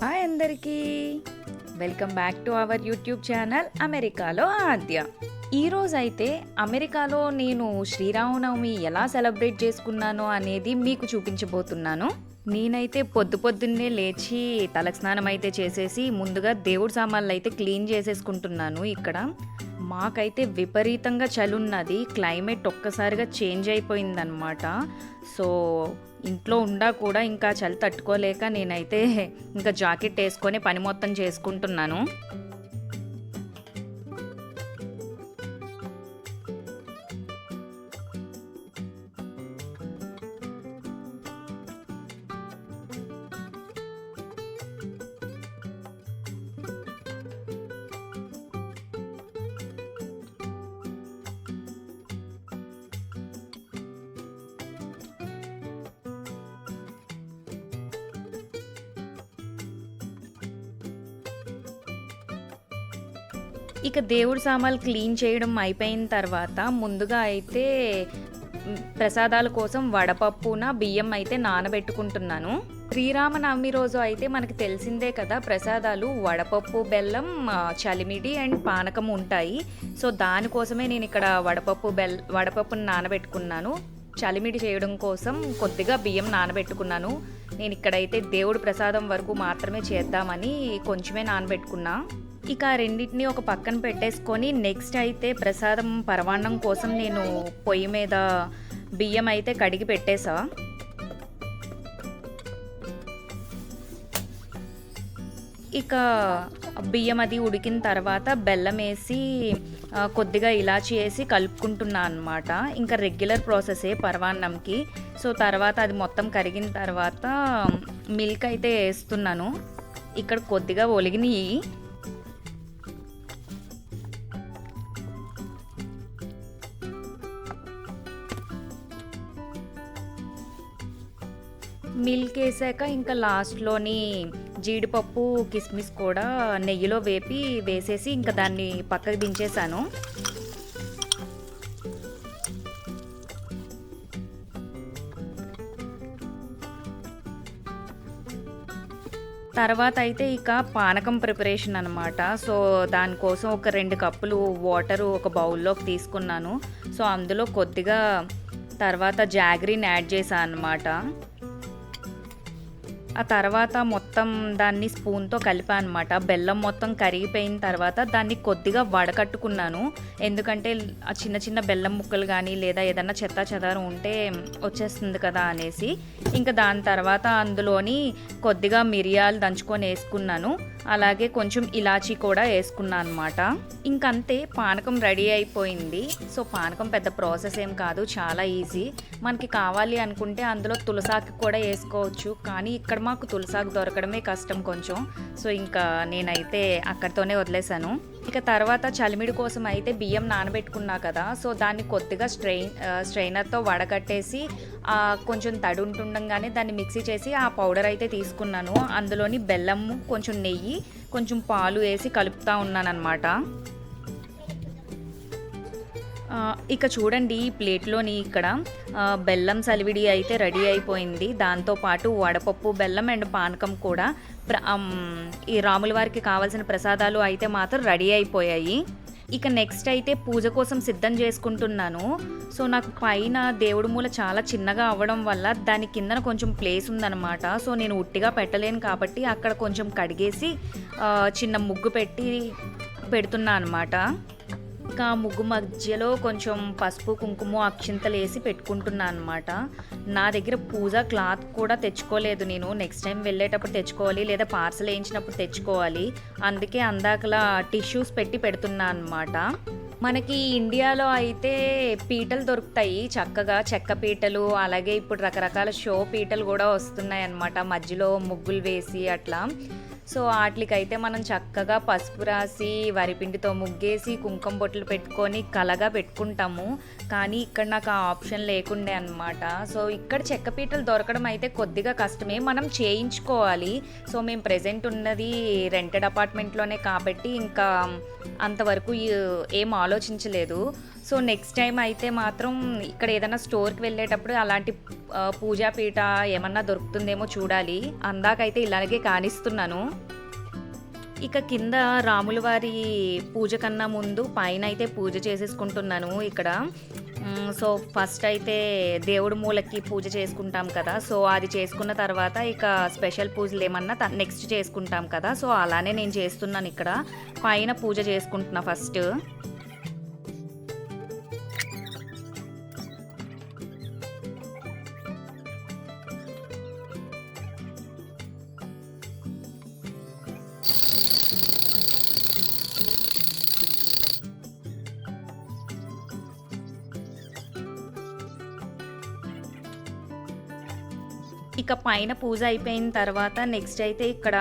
Hi అందరికీ. Welcome back to our YouTube channel అమెరికాలో ఆద్య. ఈరోజు అయితే అమెరికాలో నేను శ్రీరామనవమి ఎలా సెలబ్రేట్ చేసుకున్నానో అనేది మీకు చూపించబోతున్నాను. నేనైతే పొద్దు పొద్దున్నే లేచి తలకు స్నానం అయితే చేసేసి ముందుగా దేవుడి సామాన్లు అయితే క్లీన్ చేసేసుకుంటున్నాను ఇక్కడ. మాకైతే విపరీతంగా చలి క్లైమేట్ ఒక్కసారిగా చేంజ్ అయిపోయిందనమాట సో ఇంట్లో ఉండా కూడా ఇంకా చలి తట్టుకోలేక నేనైతే ఇంకా జాకెట్ వేసుకొని పని మొత్తం చేసుకుంటున్నాను. ఇక దేవుడి సామాన్లు క్లీన్ చేయడం అయిపోయిన తర్వాత ముందుగా అయితే ప్రసాదాల కోసం వడపప్పున బియ్యం అయితే నానబెట్టుకుంటున్నాను. శ్రీరామనవమి రోజు అయితే మనకి తెలిసిందే కదా ప్రసాదాలు వడపప్పు బెల్లం చలిమిడి అండ్ పానకం ఉంటాయి. సో దానికోసమే నేను ఇక్కడ వడపప్పు బెల్ వడపప్పుని నానబెట్టుకున్నాను. చలిమిడి చేయడం కోసం కొద్దిగా బియ్యం నానబెట్టుకున్నాను. నేను ఇక్కడైతే దేవుడి ప్రసాదం వరకు మాత్రమే చేద్దామని కొంచెమే నానబెట్టుకున్నా. ఇక ఆ రెండింటిని ఒక పక్కన పెట్టేసుకొని నెక్స్ట్ అయితే ప్రసాదం పరమాన్నం కోసం నేను పొయ్యి మీద బియ్యం అయితే కడిగి పెట్టేసా. ఇక బియ్యం అది ఉడికిన తర్వాత బెల్లం వేసి కొద్దిగా ఇలాచి వేసి కలుపుకుంటున్నా అనమాట ఇంకా రెగ్యులర్ ప్రాసెసే పర్వాన్నంకి. సో తర్వాత అది మొత్తం కరిగిన తర్వాత మిల్క్ అయితే వేస్తున్నాను. ఇక్కడ కొద్దిగా ఒలిగినాయి. మిల్క్ వేసాక ఇంకా లాస్ట్లోని జీడిపప్పు కిస్మిస్ కూడా నెయ్యిలో వేపి వేసేసి ఇంకా దాన్ని పక్కకు దించేసాను తర్వాత అయితే ఇక పానకం ప్రిపరేషన్ అనమాట సో దానికోసం ఒక రెండు కప్పులు వాటర్ ఒక బౌల్లోకి తీసుకున్నాను. సో అందులో కొద్దిగా తర్వాత జాగ్రీని యాడ్ చేశాను అనమాట ఆ తర్వాత మొత్తం దాన్ని స్పూన్తో కలిపా అనమాట బెల్లం మొత్తం కరిగిపోయిన తర్వాత దాన్ని కొద్దిగా వడకట్టుకున్నాను. ఎందుకంటే ఆ చిన్న చిన్న బెల్లం ముక్కలు కానీ లేదా ఏదన్నా చెత్త చెదారం ఉంటే వచ్చేస్తుంది కదా అనేసి. ఇంకా దాని తర్వాత అందులోని కొద్దిగా మిరియాలు దంచుకొని వేసుకున్నాను. అలాగే కొంచెం ఇలాచీ కూడా వేసుకున్నాను అనమాట ఇంకంతే పానకం రెడీ అయిపోయింది. సో పానకం పెద్ద ప్రాసెస్ ఏం కాదు చాలా ఈజీ. మనకి కావాలి అనుకుంటే అందులో తులసాకి కూడా వేసుకోవచ్చు. కానీ ఇక్కడ మాకు తులసాకు దొరకడమే కష్టం కొంచెం. సో ఇంకా నేనైతే అక్కడితోనే వదిలేశాను. ఇక తర్వాత చలిమిడి కోసం అయితే బియ్యం నానబెట్టుకున్నా కదా సో దాన్ని కొద్దిగా స్ట్రెయిన్ స్ట్రైనర్తో వడకట్టేసి కొంచెం తడి ఉంటుండగానే దాన్ని మిక్సీ చేసి ఆ పౌడర్ అయితే తీసుకున్నాను. అందులోని బెల్లము కొంచెం నెయ్యి కొంచెం పాలు వేసి కలుపుతా ఉన్నాను అనమాట ఇక చూడండి ఈ ప్లేట్లోని ఇక్కడ బెల్లం సలివిడి అయితే రెడీ అయిపోయింది. దాంతోపాటు వడపప్పు బెల్లం అండ్ పానకం కూడా ఈ రాముల వారికి కావాల్సిన ప్రసాదాలు అయితే మాత్రం రెడీ అయిపోయాయి. ఇక నెక్స్ట్ అయితే పూజ కోసం సిద్ధం చేసుకుంటున్నాను. సో నాకు పైన దేవుడి మూల చాలా చిన్నగా అవ్వడం వల్ల దాని కిందన కొంచెం ప్లేస్ ఉందన్నమాట. సో నేను ఉట్టిగా పెట్టలేను కాబట్టి అక్కడ కొంచెం కడిగేసి చిన్న ముగ్గు పెట్టి పెడుతున్నా అనమాట ఇంకా ముగ్గు మధ్యలో కొంచెం పసుపు కుంకుమ అక్షింతలు వేసి పెట్టుకుంటున్నాను అనమాట నా దగ్గర పూజ క్లాత్ కూడా తెచ్చుకోలేదు నేను. నెక్స్ట్ టైం వెళ్ళేటప్పుడు తెచ్చుకోవాలి లేదా పార్సల్ వేయించినప్పుడు తెచ్చుకోవాలి. అందుకే అందాకలా టిష్యూస్ పెట్టి పెడుతున్నా అనమాట మనకి ఇండియాలో అయితే పీటలు దొరుకుతాయి. చక్కగా చెక్క పీటలు అలాగే ఇప్పుడు రకరకాల షో పీటలు కూడా వస్తున్నాయి అన్నమాట మధ్యలో ముగ్గులు వేసి అట్లా. సో వాటికైతే మనం చక్కగా పసుపు రాసి వరిపిండితో ముగ్గేసి కుంకుమ బొట్లు పెట్టుకొని కలగా పెట్టుకుంటాము. కానీ ఇక్కడ నాకు ఆ ఆప్షన్ లేకుండే అనమాట సో ఇక్కడ చెక్క పీటలు దొరకడం అయితే కొద్దిగా కష్టమే. మనం చేయించుకోవాలి. సో మేము ప్రజెంట్ ఉన్నది రెంటెడ్ అపార్ట్మెంట్లోనే కాబట్టి ఇంకా అంతవరకు ఏం ఆలోచించలేదు. సో నెక్స్ట్ టైం అయితే మాత్రం ఇక్కడ ఏదైనా స్టోర్కి వెళ్ళేటప్పుడు అలాంటి పూజాపీఠ పూజా ఏమన్నా దొరుకుతుందేమో చూడాలి. అందాకైతే ఇలాగే కానిస్తున్నాను. ఇక కింద రాముల వారి పూజ కన్నా ముందు పైన అయితే పూజ చేసేసుకుంటున్నాను ఇక్కడ. సో ఫస్ట్ అయితే దేవుడి మూలకి పూజ చేసుకుంటాం కదా. సో అది చేసుకున్న తర్వాత ఇక స్పెషల్ పూజలు ఏమన్నా నెక్స్ట్ చేసుకుంటాం కదా. సో అలానే నేను చేస్తున్నాను ఇక్కడ. పైన పూజ చేసుకుంటున్నా ఫస్ట్ ఇక పైన పూజ అయిపోయిన తర్వాత నెక్స్ట్ అయితే ఇక్కడ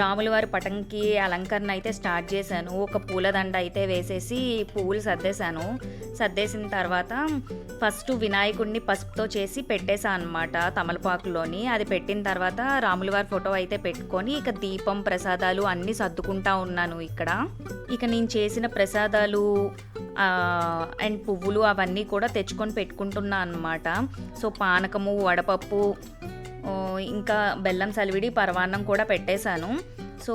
రాముల వారి పటంకి అలంకరణ అయితే స్టార్ట్ చేశాను. ఒక పూలదండ అయితే వేసేసి పువ్వులు సర్దేశాను. సర్దేసిన తర్వాత ఫస్ట్ వినాయకుడిని పసుపుతో చేసి పెట్టేశాను అనమాట తమలపాకులోని. అది పెట్టిన తర్వాత రాముల వారి ఫోటో అయితే పెట్టుకొని ఇక దీపం ప్రసాదాలు అన్నీ సర్దుకుంటా ఉన్నాను ఇక్కడ. ఇక నేను చేసిన ప్రసాదాలు అండ్ పువ్వులు అవన్నీ కూడా తెచ్చుకొని పెట్టుకుంటున్నా అనమాట సో పానకము వడపప్పు ఇంకా బెల్లం సలివిడి పరవాన్నం కూడా పెట్టేశాను. సో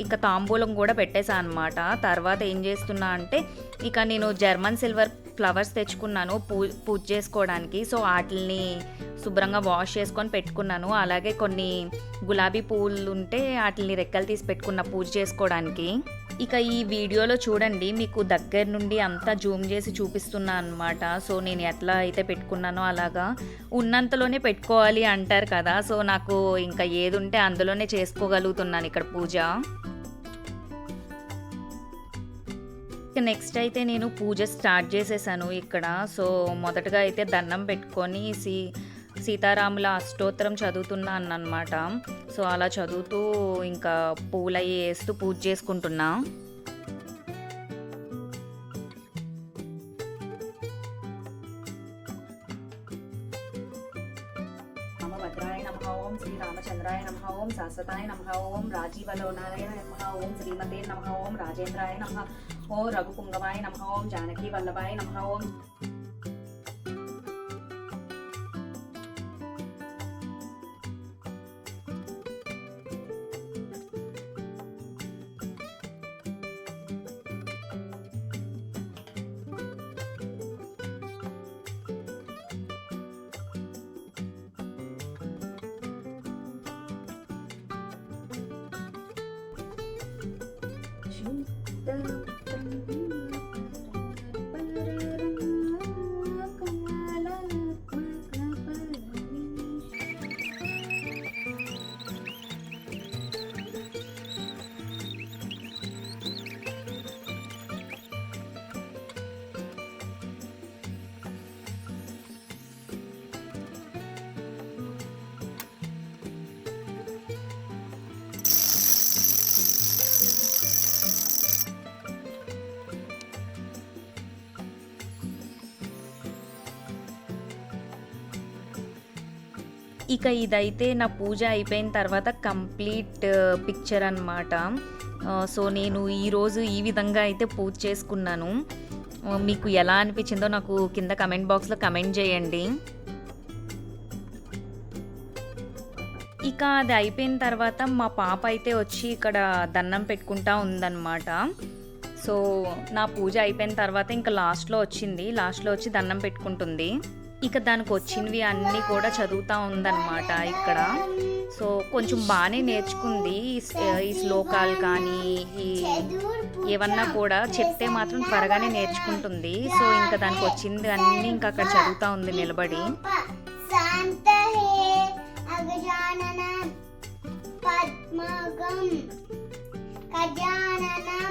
ఇంకా తాంబూలం కూడా పెట్టేశాను అనమాట తర్వాత ఏం చేస్తున్నా అంటే ఇక నేను జర్మన్ సిల్వర్ ఫ్లవర్స్ తెచ్చుకున్నాను పూ పూజ చేసుకోవడానికి. సో వాటిని శుభ్రంగా వాష్ చేసుకొని పెట్టుకున్నాను. అలాగే కొన్ని గులాబీ పూలు ఉంటే వాటిని రెక్కలు తీసి పెట్టుకున్న పూజ చేసుకోవడానికి. ఇక ఈ వీడియోలో చూడండి మీకు దగ్గర నుండి అంతా జూమ్ చేసి చూపిస్తున్నా అనమాట సో నేను ఎట్లా అయితే పెట్టుకున్నానో అలాగా ఉన్నంతలోనే పెట్టుకోవాలి అంటారు కదా. సో నాకు ఇంకా ఏది ఉంటే అందులోనే చేసుకోగలుగుతున్నాను ఇక్కడ పూజ. నెక్స్ట్ అయితే నేను పూజ స్టార్ట్ చేసేసాను ఇక్కడ. సో మొదటగా అయితే దండం పెట్టుకొని సీ సీతారాముల అష్టోత్తరం చదువుతున్నాను అనమాట సో అలా చదువుతూ ఇంకా పూలయ్యి వేస్తూ పూజ చేసుకుంటున్నా. రామభద్రాయ నమ ఓం నమ ఓం శాశ్వతాయ నమ ఓం రాజీవలోనాయ నమ ఓం శ్రీమతే నమ ఓం రాజేంద్రాయ నమ ఓం రఘుపుంగవాయ నమ ఓం జానకీ వల్లభాయ నమ ఓం Dun, ఇక ఇదైతే నా పూజ అయిపోయిన తర్వాత కంప్లీట్ పిక్చర్ అనమాట సో నేను ఈరోజు ఈ విధంగా అయితే పూజ చేసుకున్నాను. మీకు ఎలా అనిపించిందో నాకు కింద కమెంట్ బాక్స్లో కమెంట్ చేయండి. ఇక అది అయిపోయిన తర్వాత మా పాప అయితే వచ్చి ఇక్కడ దండం పెట్టుకుంటా ఉందన్నమాట. సో నా పూజ అయిపోయిన తర్వాత ఇంకా లాస్ట్లో వచ్చింది. లాస్ట్లో వచ్చి దండం పెట్టుకుంటుంది. ఇక దానికి వచ్చినవి అన్నీ కూడా చదువుతూ ఉందన్నమాట ఇక్కడ. సో కొంచెం బాగానే నేర్చుకుంది. ఈ శ్లోకాలు కానీ ఈ ఏమన్నా కూడా చెప్తే మాత్రం త్వరగానే నేర్చుకుంటుంది. సో ఇంకా దానికి వచ్చింది అన్నీ ఇంకా అక్కడ చదువుతూ ఉంది నిలబడి. గజాననం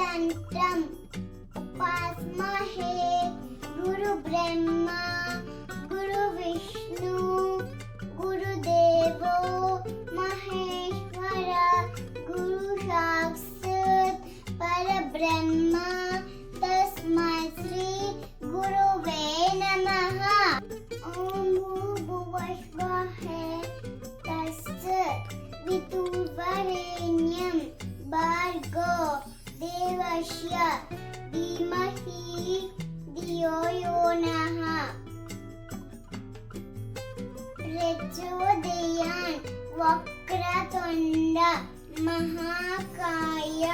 तंत्रम उपासमा है गुरु ब्रह्मा देवस्य धीमहि धियो यो नः प्रचोदयान् वक्रतुण्ड महाकाय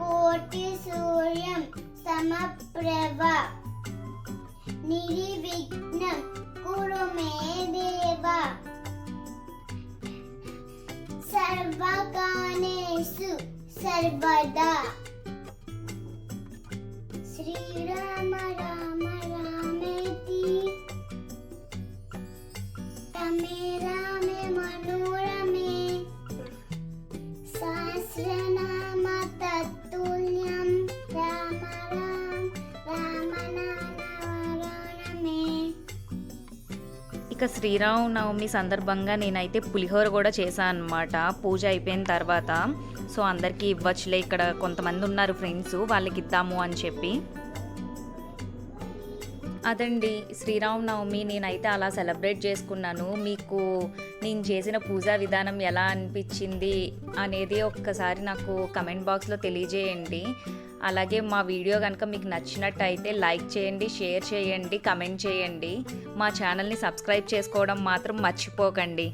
कोटिसूर्यं समप्रभ निरी సర్వదా శ్రీరామ రామ రామేతి రమే రామే మనోరమే. సహస్రనామ తత్తుల్యం రామ రామ రామ నామే ఇక శ్రీరామనవమి సందర్భంగా నేనైతే పులిహోర కూడా చేశాను అనమాట పూజ అయిపోయిన తర్వాత సో అందరికీ ఇవ్వచ్చులే ఇక్కడ కొంతమంది ఉన్నారు ఫ్రెండ్స్ వాళ్ళకి ఇద్దాము అని చెప్పి. అదండి శ్రీరామనవమి నేనైతే అలా సెలబ్రేట్ చేసుకున్నాను. మీకు నేను చేసిన పూజా విధానం ఎలా అనిపించింది అనేది ఒక్కసారి నాకు కమెంట్ బాక్స్లో తెలియజేయండి. అలాగే మా వీడియో కనుక మీకు నచ్చినట్టయితే లైక్ చేయండి షేర్ చేయండి కమెంట్ చేయండి. మా ఛానల్ని సబ్స్క్రైబ్ చేసుకోవడం మాత్రం మర్చిపోకండి.